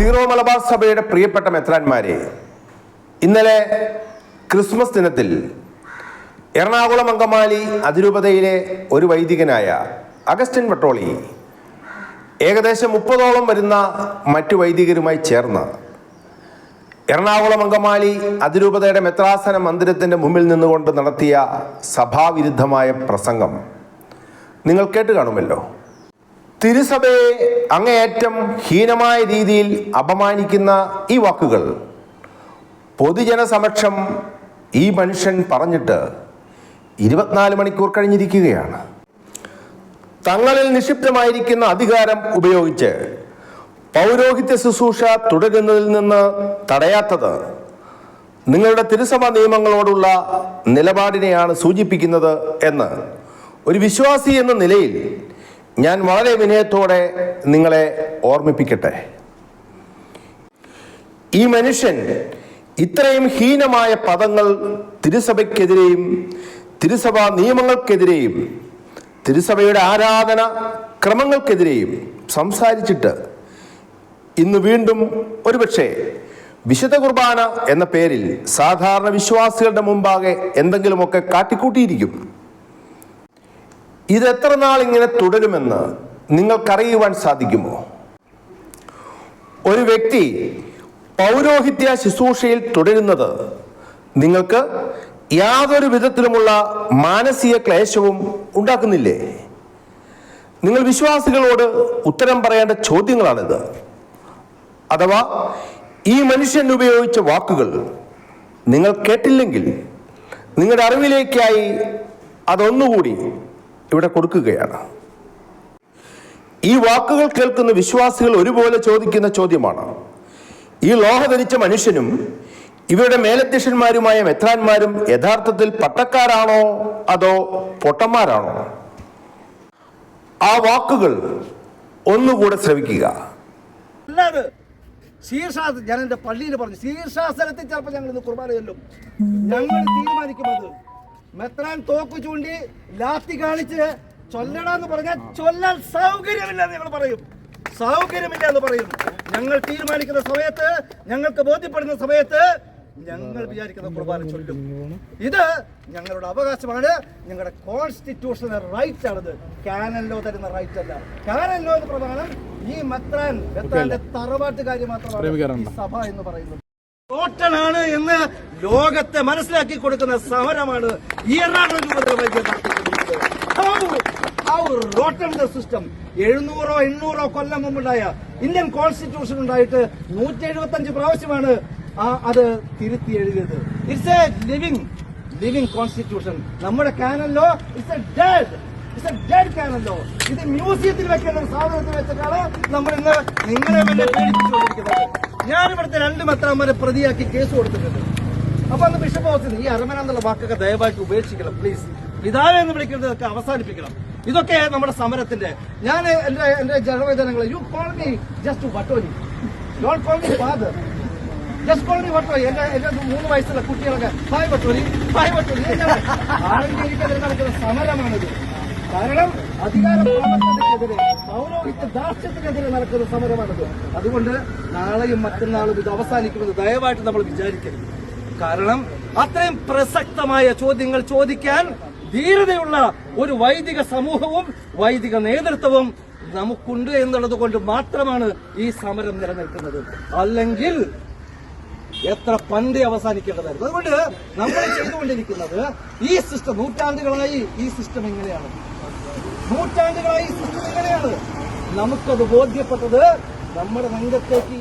Zero Malabar സഭയുടെ പ്രിയപ്പെട്ട മെത്രാന്മാരെ ഇന്നലെ ക്രിസ്മസ് ദിനത്തിൽ എറണാകുളം അങ്കമാലി അതിരൂപതയിലെ ഒരു വൈദികനായ അഗസ്റ്റിൻ വട്ടോളി ഏകദേശം മുപ്പതോളം വരുന്ന മറ്റു വൈദികരുമായി ചേർന്ന് എറണാകുളം അങ്കമാലി അതിരൂപതയുടെ മെത്രാസന മന്ദിരത്തിന്റെ മുമ്പിൽ നിന്നുകൊണ്ട് നടത്തിയ സഭാവിരുദ്ധമായ പ്രസംഗം നിങ്ങൾ കേട്ട് കാണുമല്ലോ. തിരുസഭയെ അങ്ങേയറ്റം ഹീനമായ രീതിയിൽ അപമാനിക്കുന്ന ഈ വാക്കുകൾ. പൊതുജന സമക്ഷം ഈ മനുഷ്യൻ പറഞ്ഞിട്ട് ഇരുപത്തിനാല് മണിക്കൂർ കഴിഞ്ഞിരിക്കുകയാണ്. തങ്ങളിൽ നിക്ഷിപ്തമായിരിക്കുന്ന അധികാരം ഉപയോഗിച്ച് പൗരോഹിത്യ ശുശ്രൂഷ തുടരുന്നതിൽ നിന്ന് തടയാത്തത് നിങ്ങളുടെ തിരുസഭ നിയമങ്ങളോടുള്ള നിലപാടിനെയാണ് സൂചിപ്പിക്കുന്നത് എന്ന് ഒരു വിശ്വാസി എന്ന നിലയിൽ ഞാൻ വളരെ വിനയത്തോടെ നിങ്ങളെ ഓർമ്മിപ്പിക്കട്ടെ. ഈ മനുഷ്യൻ ഇത്രയും ഹീനമായ പദങ്ങൾ തിരുസഭയ്ക്കെതിരെയും തിരുസഭാ നിയമങ്ങൾക്കെതിരെയും തിരുസഭയുടെ ആരാധന ക്രമങ്ങൾക്കെതിരെയും സംസാരിച്ചിട്ട് ഇന്ന് വീണ്ടും ഒരുപക്ഷെ വിശുദ്ധ കുർബാന എന്ന പേരിൽ സാധാരണ വിശ്വാസികളുടെ മുമ്പാകെ എന്തെങ്കിലുമൊക്കെ കാട്ടിക്കൂട്ടിയിരിക്കും. ഇത് എത്ര നാൾ ഇങ്ങനെ തുടരുമെന്ന് നിങ്ങൾക്കറിയുവാൻ സാധിക്കുമോ? ഒരു വ്യക്തി പൗരോഹിത്യ ശുശ്രൂഷയിൽ തുടരുന്നത് നിങ്ങൾക്ക് യാതൊരു വിധത്തിലുമുള്ള മാനസിക ക്ലേശവും ഉണ്ടാക്കുന്നില്ലേ? നിങ്ങൾ വിശ്വാസികളോട് ഉത്തരം പറയേണ്ട ചോദ്യങ്ങളാണിത്. അഥവാ ഈ മനുഷ്യൻ ഉപയോഗിച്ച വാക്കുകൾ നിങ്ങൾ കേട്ടില്ലെങ്കിൽ നിങ്ങളുടെ അറിവിലേക്കായി അതൊന്നുകൂടി ഇവിടെ കൊടുക്കുകയാണ്. ഈ വാക്കുകൾ കേൾക്കുന്ന വിശ്വാസികൾ ഒരുപോലെ ചോദിക്കുന്ന ചോദ്യമാണ്. ഈ ലോഹ ധരിച്ച മനുഷ്യനും ഇവരുടെ മേലധ്യക്ഷന്മാരുമായ മെത്രാന്മാരും യഥാർത്ഥത്തിൽ പട്ടക്കാരാണോ അതോ പൊട്ടന്മാരാണോ? ആ വാക്കുകൾ ഒന്നുകൂടെ ശ്രവിക്കുക. ഞാൻ എന്റെ പള്ളിയിൽ പറഞ്ഞു. ശീർഷാസനത്തിൽ ചിലപ്പോൾ ഞങ്ങൾ ഇന്ന് കുർബാന ചെല്ലും ഞങ്ങൾ തീരുമാനിക്കുന്നത് മെത്രാൻ തോക്ക് ചൂണ്ടി ലാത്തി കാണിച്ച് ചൊല്ലടാന്ന് പറഞ്ഞാൽ ചൊല്ലാൻ സൗകര്യമില്ല എന്ന് ഞങ്ങൾ പറയും. സൗകര്യമില്ല എന്ന് പറയും. ഞങ്ങൾ തീരുമാനിക്കുന്ന സമയത്ത് ഞങ്ങൾക്ക് ബോധ്യപ്പെടുന്ന സമയത്ത് ഞങ്ങൾ വിചാരിക്കുന്ന കുർബാന ചൊല്ലും. ഇത് ഞങ്ങളുടെ അവകാശമാണ്. ഞങ്ങളുടെ കോൺസ്റ്റിറ്റ്യൂഷണൽ റൈറ്റ് ആണത്. കാനൻ ലോ തരുന്ന റൈറ്റ് അല്ല. കാനൻ ലോ എന്ന് പ്രമാണം ഈ മെത്രാൻ മെത്രാന്റെ തറവാട്ട് കാര്യം മാത്രമാണ് സഭ എന്ന് പറയുന്നത്. ടോട്ടലാണ് എന്ന് ലോകത്തെ മനസ്സിലാക്കി കൊടുക്കുന്ന സമരമാണ് ഈ എറണാകുളം the system. എഴുന്നൂറോ എണ്ണൂറോ കൊല്ലം മുമ്പുണ്ടായ ഇന്ത്യൻ കോൺസ്റ്റിറ്റ്യൂഷൻ ഉണ്ടായിട്ട് നൂറ്റി എഴുപത്തി അഞ്ച് പ്രാവശ്യമാണ് അത് തിരുത്തി എഴുതിയത്. It's a living living constitution നമ്മുടെ കാനല്ലോ it's a dead it's a dead ഇത് മ്യൂസിയത്തിൽ വെക്കേണ്ട സാധനത്തിൽ വെച്ചിട്ടാണ് നമ്മൾ ഇന്ന് നിങ്ങളെ വേണ്ടി പേടിപ്പിച്ചുകൊണ്ടിരിക്കുന്നത്. ഞാൻ ഇവിടുത്തെ രണ്ട് മെത്രാന്മാരെ പ്രതിയാക്കി കേസ് കൊടുത്തിട്ടുണ്ട്. അപ്പൊ അന്ന് ബിഷപ്പ് ഹൗസിൽ ഈ അരമന എന്നുള്ള വാക്കൊക്കെ ദയവായിട്ട് ഉപേക്ഷിക്കണം പ്ലീസ് പിതാവ് എന്ന് വിളിക്കുന്നതൊക്കെ അവസാനിപ്പിക്കണം. ഇതൊക്കെ നമ്മുടെ സമരത്തിന്റെ ഞാൻ എന്റെ എന്റെ ജനവേദനങ്ങൾ you call me just Vattoli don't call me father just call me Vattoli എന്റെ എന്റെ മൂന്ന് വയസ്സുള്ള കുട്ടികളൊക്കെ ഹായ് വട്ടോലി ഹായ് വട്ടോലി നടക്കുന്ന സമരമാണിത്. കാരണം അധികാര പ്രവർത്തനത്തിനെതിരെ പൗരോഹിത്യ ദാർഷ്ട്യത്തിനെതിരെ നടക്കുന്ന സമരമാണിത്. അതുകൊണ്ട് നാളെയും മറ്റന്നാളും ഇത് അവസാനിക്കുമെന്ന് ദയവായിട്ട് നമ്മൾ വിചാരിക്കരുത്. കാരണം അത്രയും പ്രസക്തമായ ചോദ്യങ്ങൾ ചോദിക്കാൻ ധീരതയുള്ള ഒരു വൈദിക സമൂഹവും വൈദിക നേതൃത്വവും നമുക്കുണ്ട് എന്നുള്ളത് കൊണ്ട് മാത്രമാണ് ഈ സമരം നിലനിൽക്കുന്നത്. അല്ലെങ്കിൽ എത്ര പണ്ട് അവസാനിക്കേണ്ടതായിരുന്നു. അതുകൊണ്ട് നമ്മൾ ചെയ്തുകൊണ്ടിരിക്കുന്നത് ഈ സിസ്റ്റം നൂറ്റാണ്ടുകളായി ഈ സിസ്റ്റം എങ്ങനെയാണ് നൂറ്റാണ്ടുകളായി ഈ സിസ്റ്റം നമുക്കത് ബോധ്യപ്പെട്ടത് നമ്മുടെ രംഗത്തേക്ക്